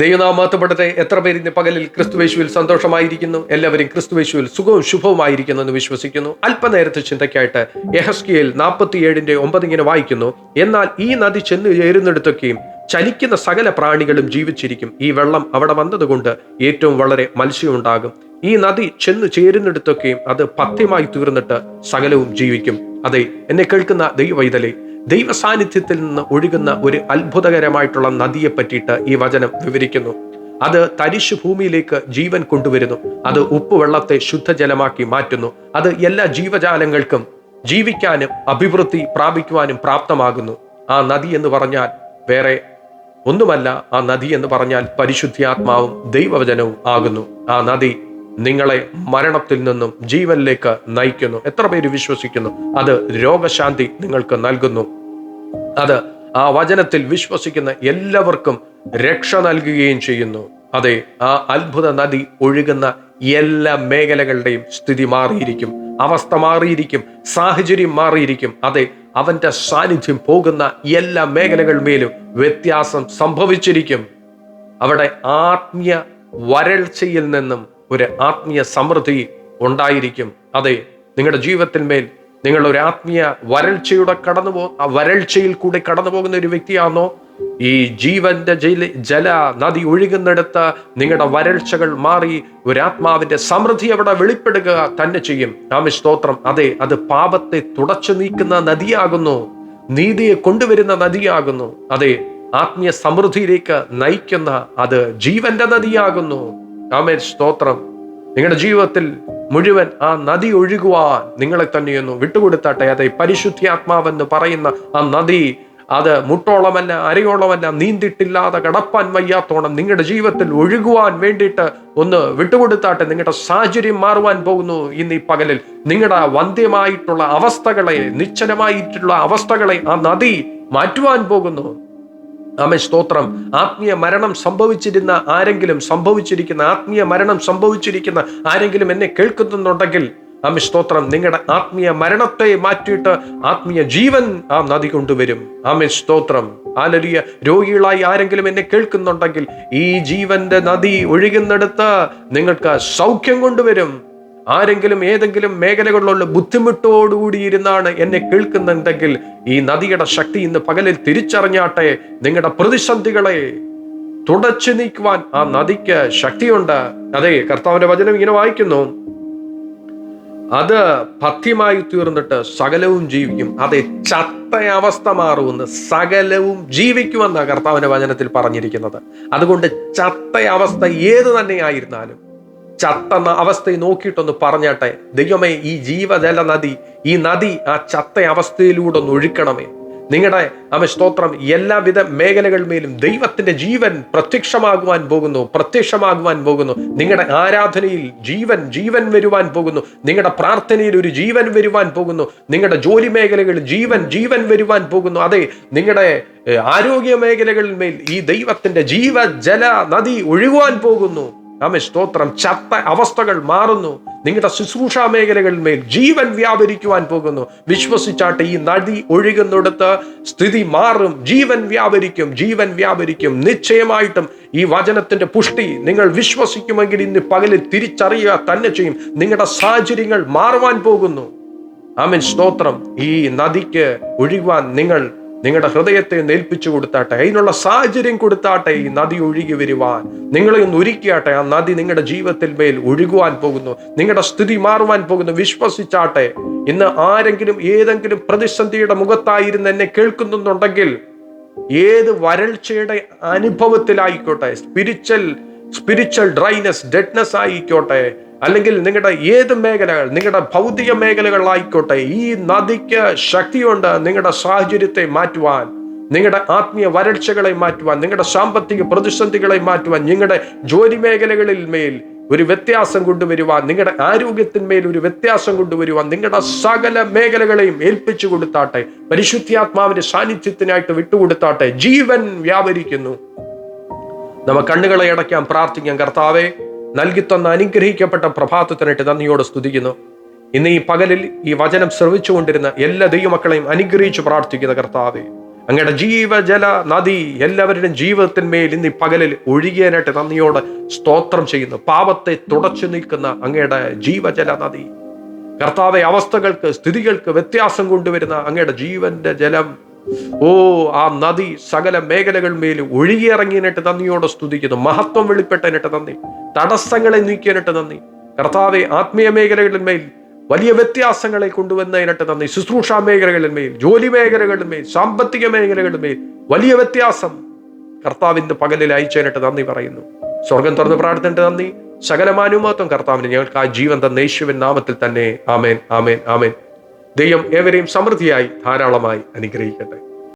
ദൈവനാമത്തപ്പെടട്ടെ എത്ര പേര് ഇന്ന് പകലിൽ ക്രിസ്തുവേശുവിൽ സന്തോഷമായിരിക്കുന്നു? എല്ലാവരും ക്രിസ്തുവേശുവിൽ സുഖവും ശുഭവുമായിരിക്കുന്നു എന്ന് വിശ്വസിക്കുന്നു. അല്പനേരത്തെ ചിന്തയ്ക്കായിട്ട് യഹസ്കിയിൽ നാൽപ്പത്തിയേഴിന്റെ ഒമ്പത് ഇങ്ങനെ വായിക്കുന്നു. എന്നാൽ ഈ നദി ചെന്ന് ചേരുന്നിടത്തൊക്കെയും ചലിക്കുന്ന സകല പ്രാണികളും ജീവിച്ചിരിക്കും. ഈ വെള്ളം അവിടെ വന്നതുകൊണ്ട് ഏറ്റവും വളരെ മത്സ്യമുണ്ടാകും. ഈ നദി ചെന്ന് ചേരുന്നിടത്തൊക്കെയും അത് പഥ്യമായി തീർന്നിട്ട് സകലവും ജീവിക്കും. അതെ എന്നെ കേൾക്കുന്ന ദൈവവൈതലേ ദൈവ സാന്നിധ്യത്തിൽ നിന്ന് ഒഴുകുന്ന ഒരു അത്ഭുതകരമായിട്ടുള്ള നദിയെ പറ്റിയിട്ട് ഈ വചനം വിവരിക്കുന്നു. അത് തരിശു ഭൂമിയിലേക്ക് ജീവൻ കൊണ്ടുവരുന്നു. അത് ഉപ്പുവെള്ളത്തെ ശുദ്ധജലമാക്കി മാറ്റുന്നു. അത് എല്ലാ ജീവജാലങ്ങൾക്കും ജീവിക്കാനും അഭിവൃദ്ധി പ്രാപിക്കുവാനും പ്രാപ്തമാകുന്നു. ആ നദി എന്ന് പറഞ്ഞാൽ വേറെ ഒന്നുമല്ല. ആ നദി എന്ന് പറഞ്ഞാൽ പരിശുദ്ധിയാത്മാവും ദൈവവചനവും ആകുന്നു. ആ നദി നിങ്ങളെ മരണത്തിൽ നിന്നും ജീവനിലേക്ക് നയിക്കുന്നു. എത്ര പേര് വിശ്വസിക്കുന്നു? അത് രോഗശാന്തി നിങ്ങൾക്ക് നൽകുന്നു. അത് ആ വചനത്തിൽ വിശ്വസിക്കുന്ന എല്ലാവർക്കും രക്ഷ നൽകുകയും ചെയ്യുന്നു. അതെ ആ അത്ഭുത നദി ഒഴുകുന്ന എല്ലാ മേഖലകളുടെയും സ്ഥിതി മാറിയിരിക്കും. അവസ്ഥ മാറിയിരിക്കും. സാഹചര്യം മാറിയിരിക്കും. അതെ അവന്റെ സാന്നിധ്യം പോകുന്ന എല്ലാ മേഖലകളിന്മേലും വ്യത്യാസം സംഭവിച്ചിരിക്കും. അവിടെ ആത്മീയ വരൾച്ചയിൽ നിന്നും ഒരു ആത്മീയ സമൃദ്ധി ഉണ്ടായിരിക്കും. അതെ നിങ്ങളുടെ ജീവിതത്തിന്മേൽ നിങ്ങൾ ഒരു ആത്മീയ വരൾച്ചയുടെ കടന്നു പോ വരൾച്ചയിൽ കൂടി കടന്നു പോകുന്ന ഒരു വ്യക്തിയാണോ? ഈ ജീവന്റെ ജല ജല നദി ഒഴുകുന്നിടത്ത് നിങ്ങളുടെ വരൾച്ചകൾ മാറി ഒരു ആത്മാവിന്റെ സമൃദ്ധി അവിടെ വെളിപ്പെടുക തന്നെ ചെയ്യും. നാമ സ്തോത്രം. അതെ അത് പാപത്തെ തുടച്ചു നീക്കുന്ന നദിയാകുന്നു. നീതിയെ കൊണ്ടുവരുന്ന നദിയാകുന്നു. അതെ ആത്മീയ സമൃദ്ധിയിലേക്ക് നയിക്കുന്ന അത് ജീവന്റെ നദിയാകുന്നു. ആമേ സ്തോത്രം. നിങ്ങളുടെ ജീവിതത്തിൽ മുഴുവൻ ആ നദി ഒഴുകുവാൻ നിങ്ങളെ തന്നെയൊന്നു വിട്ടുകൊടുത്താട്ടെ. അതെ പരിശുദ്ധാത്മാവെന്ന് പറയുന്ന ആ നദി അത് മുട്ടോളമല്ല അരയോളമല്ല നീന്തിട്ടില്ലാതെ കടപ്പാൻ വയ്യാത്തോണം നിങ്ങളുടെ ജീവിതത്തിൽ ഒഴുകുവാൻ വേണ്ടിയിട്ട് ഒന്ന് വിട്ടുകൊടുത്താട്ടെ. നിങ്ങളുടെ സാഹചര്യം മാറുവാൻ പോകുന്നു ഇന്ന് ഈ പകലിൽ. നിങ്ങളുടെ വന്ധ്യമായിട്ടുള്ള അവസ്ഥകളെ നിശ്ചലമായിട്ടുള്ള അവസ്ഥകളെ ആ നദി മാറ്റുവാൻ പോകുന്നു. ആമേ സ്തോത്രം. ആത്മീയ മരണം സംഭവിച്ചിരുന്ന ആരെങ്കിലും സംഭവിച്ചിരിക്കുന്ന ആത്മീയ മരണം സംഭവിച്ചിരിക്കുന്ന ആരെങ്കിലും എന്നെ കേൾക്കുന്നുണ്ടെങ്കിൽ ആമേ സ്തോത്രം നിങ്ങളുടെ ആത്മീയ മരണത്തെ മാറ്റിയിട്ട് ആത്മീയ ജീവൻ ആ നദി കൊണ്ടുവരും. ആമേ സ്തോത്രം. ആലരിയ രോഗികളായി ആരെങ്കിലും എന്നെ കേൾക്കുന്നുണ്ടെങ്കിൽ ഈ ജീവന്റെ നദി ഒഴുകുന്നിടത്ത് നിങ്ങൾക്ക് സൗഖ്യം കൊണ്ടുവരും. ആരെങ്കിലും ഏതെങ്കിലും മേഖലകളിലുള്ള ബുദ്ധിമുട്ടോടുകൂടിയിരുന്നാണ് എന്നെ കേൾക്കുന്നുണ്ടെങ്കിൽ ഈ നദിയുടെ ശക്തി ഇന്ന് പകലിൽ തിരിച്ചറിഞ്ഞാട്ടെ നിങ്ങളുടെ പ്രതിസന്ധികളെ തുടച്ചു നീക്കുവാൻ ആ നദിക്ക് ശക്തിയുണ്ട്. അതെ കർത്താവിന്റെ വചനം ഇങ്ങനെ വായിക്കുന്നു. അത് പഥ്യമായി തീർന്നിട്ട് സകലവും ജീവിക്കും. അതെ ചത്ത അവസ്ഥ മാറുമെന്ന് സകലവും ജീവിക്കുമെന്ന കർത്താവിന്റെ വചനത്തിൽ പറഞ്ഞിരിക്കുന്നത്. അതുകൊണ്ട് ചത്ത അവസ്ഥ ഏത് തന്നെയായിരുന്നാലും ചത്ത ന- അവസ്ഥയെ നോക്കിയിട്ടൊന്ന് പറഞ്ഞാട്ടെ. ദൈവമേ ഈ ജീവജല നദി ഈ നദി ആ ചത്ത അവസ്ഥയിലൂടെ ഒന്ന് ഒഴുക്കണമേ. നിങ്ങളുടെ അമ സ്തോത്രം എല്ലാവിധ മേഖലകളിന്മേലും ദൈവത്തിന്റെ ജീവൻ പ്രത്യക്ഷമാകുവാൻ പോകുന്നു പ്രത്യക്ഷമാകുവാൻ പോകുന്നു. നിങ്ങളുടെ ആരാധനയിൽ ജീവൻ ജീവൻ വരുവാൻ പോകുന്നു. നിങ്ങളുടെ പ്രാർത്ഥനയിൽ ഒരു ജീവൻ വരുവാൻ പോകുന്നു. നിങ്ങളുടെ ജോലി മേഖലകളിൽ ജീവൻ ജീവൻ വരുവാൻ പോകുന്നു. അതെ നിങ്ങളുടെ ആരോഗ്യ മേഖലകളിൽ മേൽ ഈ ദൈവത്തിന്റെ ജീവ ജല നദി ഒഴുകുവാൻ പോകുന്നു. ആമേ സ്തോത്രം. ചത്ത അവസ്ഥകൾ മാറുന്നു. നിങ്ങളുടെ ശുശ്രൂഷ മേഖലകളിൽ മേൽ ജീവൻ വ്യാപരിക്കുവാൻ പോകുന്നു. വിശ്വസിച്ചാട്ട് ഈ നദി ഒഴുകുന്നിടത്ത് സ്ഥിതി മാറും. ജീവൻ വ്യാപരിക്കും. ജീവൻ വ്യാപരിക്കും. നിശ്ചയമായിട്ടും ഈ വചനത്തിന്റെ പുഷ്ടി നിങ്ങൾ വിശ്വസിക്കുമെങ്കിൽ ഇന്ന് പകലിൽ തിരിച്ചറിയുക തന്നെ ചെയ്യും. നിങ്ങളുടെ സാഹചര്യങ്ങൾ മാറുവാൻ പോകുന്നു. ആമൻ. സ്തോത്രം. ഈ നദിക്ക് ഒഴുകുവാൻ നിങ്ങൾ നിങ്ങളുടെ ഹൃദയത്തെ നേൽപ്പിച്ചു കൊടുത്താട്ടെ അതിനുള്ള സാഹചര്യം കൊടുത്താട്ടെ ഈ നദി ഒഴുകി വരുവാൻ. നിങ്ങളെ ഒന്ന് ഒരുക്കിയാട്ടെ ആ നദി നിങ്ങളുടെ ജീവിതത്തിൽ മേൽ ഒഴുകുവാൻ പോകുന്നു നിങ്ങളുടെ സ്ഥിതി മാറുവാൻ പോകുന്നു. വിശ്വസിച്ചാട്ടെ ഇന്ന് ആരെങ്കിലും ഏതെങ്കിലും പ്രതിസന്ധിയുടെ മുഖത്തായിരുന്ന് എന്നെ കേൾക്കുന്നുണ്ടെങ്കിൽ ഏത് വരൾച്ചയുടെ അനുഭവത്തിലായിക്കോട്ടെ സ്പിരിച്വൽ സ്പിരിച്വൽ ഡ്രൈനെസ് ഡെഡ്നെസ് ആയിക്കോട്ടെ അല്ലെങ്കിൽ നിങ്ങളുടെ ഏത് മേഖലകൾ നിങ്ങളുടെ ഭൗതിക മേഖലകളായിക്കോട്ടെ ഈ നദിക്ക് ശക്തിയുണ്ട് നിങ്ങളുടെ സാഹചര്യത്തെ മാറ്റുവാൻ നിങ്ങളുടെ ആത്മീയ വരൾച്ചകളെ മാറ്റുവാൻ നിങ്ങളുടെ സാമ്പത്തിക പ്രതിസന്ധികളെ മാറ്റുവാൻ നിങ്ങളുടെ ജോലി മേഖലകളിൽ മേൽ ഒരു വ്യത്യാസം കൊണ്ടുവരുവാൻ നിങ്ങളുടെ ആരോഗ്യത്തിന്മേൽ ഒരു വ്യത്യാസം കൊണ്ടുവരുവാൻ നിങ്ങളുടെ സകല മേഖലകളെയും ഏൽപ്പിച്ചു കൊടുത്താട്ടെ പരിശുദ്ധാത്മാവിന്റെ സാന്നിധ്യത്തിനായിട്ട് വിട്ടുകൊടുത്താട്ടെ ജീവൻ വ്യാപരിക്കുന്നു. നമ്മ കണ്ണുകളെ അടയ്ക്കാൻ പ്രാർത്ഥിക്കാം കർത്താവെ. നൽകിത്തന്ന അനുഗ്രഹിക്കപ്പെട്ട പ്രഭാതത്തിനായിട്ട് നന്ദിയോടെ സ്തുതിക്കുന്നു. ഇന്ന് ഈ പകലിൽ ഈ വചനം ശ്രവിച്ചുകൊണ്ടിരുന്ന എല്ലാ ദൈവമക്കളെയും അനുഗ്രഹിച്ചു പ്രാർത്ഥിക്കുന്ന കർത്താവെ അങ്ങയുടെ ജീവജല നദി എല്ലാവരുടെയും ജീവിതത്തിന്മേൽ ഇന്ന് ഈ പകലിൽ ഒഴുകിയാനായിട്ട് നന്ദിയോടെ സ്തോത്രം ചെയ്യുന്നു. പാപത്തെ തുടച്ചു നീക്കുന്ന അങ്ങയുടെ ജീവജല നദി. കർത്താവെ അവസ്ഥകൾക്ക് സ്ഥിതികൾക്ക് വ്യത്യാസം കൊണ്ടുവരുന്ന അങ്ങയുടെ ജീവന്റെ ജലം ഓ ആ നദി സകല മേഖലകൾ മേലും ഒഴുകിയിറങ്ങിയതിനിട്ട് നന്ദിയോടെ സ്തുതിക്കുന്നു. മഹത്വം വെളിപ്പെട്ടതിനിട്ട് നന്ദി. തടസ്സങ്ങളെ നീക്കിയതിനിട്ട് നന്ദി. കർത്താവെ ആത്മീയ മേഖലകളിന്മേൽ വലിയ വ്യത്യാസങ്ങളെ കൊണ്ടുവന്നതിനിട്ട് നന്ദി. ശുശ്രൂഷ മേഖലകളിന്മേൽ ജോലി മേഖലകളിന്മേൽ സാമ്പത്തിക മേഖലകളിന്മേൽ വലിയ വ്യത്യാസം കർത്താവിന്റെ പകലിൽ അയച്ചതിനിട്ട് നന്ദി പറയുന്നു. സ്വർഗം തുറന്ന് പ്രാർത്ഥനയുടെ നന്ദി. സകലമാനുമാത്വം കർത്താവിന് ഞങ്ങൾക്ക് ആ ജീവൻ തന്ന യേശുവിൻ നാമത്തിൽ തന്നെ. ആമേൻ ആമേൻ ആമേൻ. ദൈവം ഏവരെയും സമൃദ്ധിയായി ധാരാളമായി അനുഗ്രഹിക്കട്ടെ.